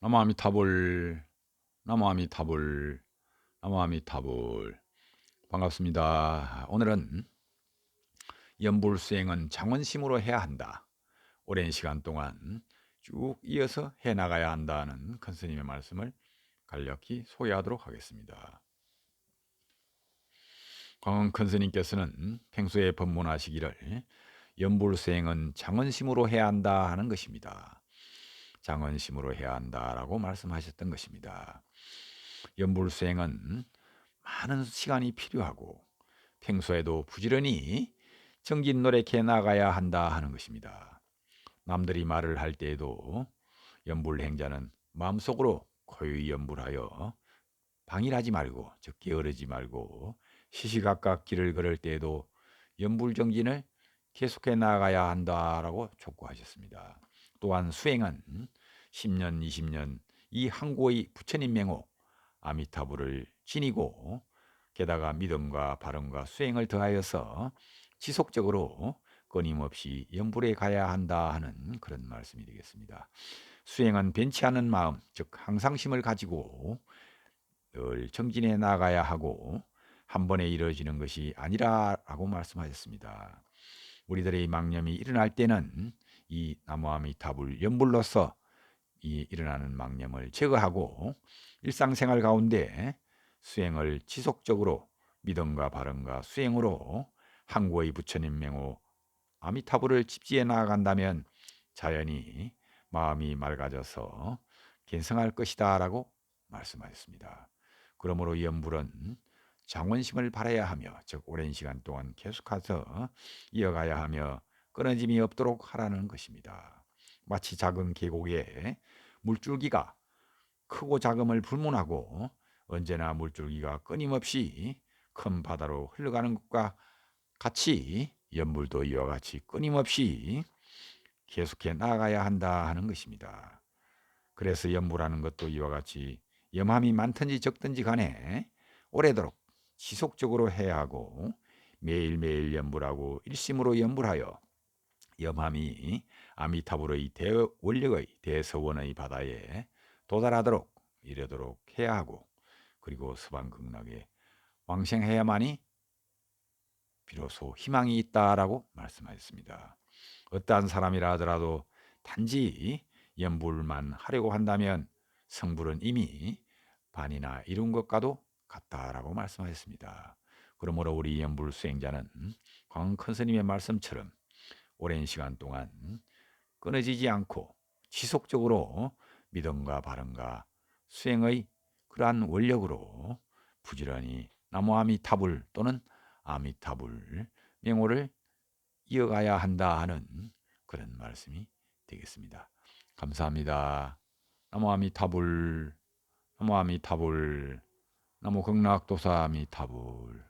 나무아미타불 나무아미타불 나무아미타불 반갑습니다. 오늘은 연불 수행은 장원심으로 해야 한다. 오랜 시간 동안 쭉 이어서 해 나가야 한다는 큰 스님의 말씀을 간략히 소개하도록 하겠습니다. 광원 큰 스님께서는 평소에 법문하시기를 연불 수행은 장원심으로 해야 한다 하는 것입니다. 장언심으로 해야 한다라고 말씀하셨던 것입니다. 연불 수행은 많은 시간이 필요하고 평소에도 부지런히 정진 노력해 나가야 한다 하는 것입니다. 남들이 말을 할 때에도 연불 행자는 마음속으로 고요히 연불하여 방일하지 말고 즉 게으르지 말고 시시각각 길을 걸을 때에도 연불 정진을 계속해 나가야 한다라고 촉구하셨습니다. 또한 수행은 10년, 20년 이 항고의 부처님 맹호 아미타불을 지니고 게다가 믿음과 발음과 수행을 더하여서 지속적으로 끊임없이 연불에 가야 한다 하는 그런 말씀이 되겠습니다. 수행은 변치 않은 마음, 즉 항상심을 가지고 늘 정진해 나가야 하고 한 번에 이루어지는 것이 아니라라고 말씀하셨습니다. 우리들의 망념이 일어날 때는 이 나무아미타불 연불로서 이 일어나는 망념을 제거하고 일상생활 가운데 수행을 지속적으로 믿음과 발언과 수행으로 항구의 부처님 맹호 아미타불을 집지해 나아간다면 자연히 마음이 맑아져서 견성할 것이다라고 말씀하셨습니다. 그러므로 연불은 장원심을 바라야 하며 즉 오랜 시간 동안 계속해서 이어가야 하며 끊어짐이 없도록 하라는 것입니다. 마치 작은 계곡에 물줄기가 크고 작음을 불문하고 언제나 물줄기가 끊임없이 큰 바다로 흘러가는 것과 같이 연물도 이와 같이 끊임없이 계속해 나아가야 한다 하는 것입니다. 그래서 연물하는 것도 이와 같이 염함이 많든지 적든지 간에 오래도록 지속적으로 해야 하고 매일매일 연불하고 일심으로 연불하여 염함이 아미타불의 대원력의 대서원의 바다에 도달하도록 이르도록 해야 하고 그리고 서방 극락에 왕생해야만이 비로소 희망이 있다라고 말씀하셨습니다. 어떠한 사람이라 하더라도 단지 연불만 하려고 한다면 성불은 이미 반이나 이룬 것과도 같다라고 말씀하셨습니다. 그러므로 우리 연불 수행자는 광 큰 스님의 말씀처럼 오랜 시간 동안 끊어지지 않고 지속적으로 믿음과 발언과 수행의 그러한 원력으로 부지런히 나무 아미타불 또는 아미타불 명호를 이어가야 한다 하는 그런 말씀이 되겠습니다. 감사합니다. 나무 아미타불 나무 아미타불 나무 극락도사 아미타불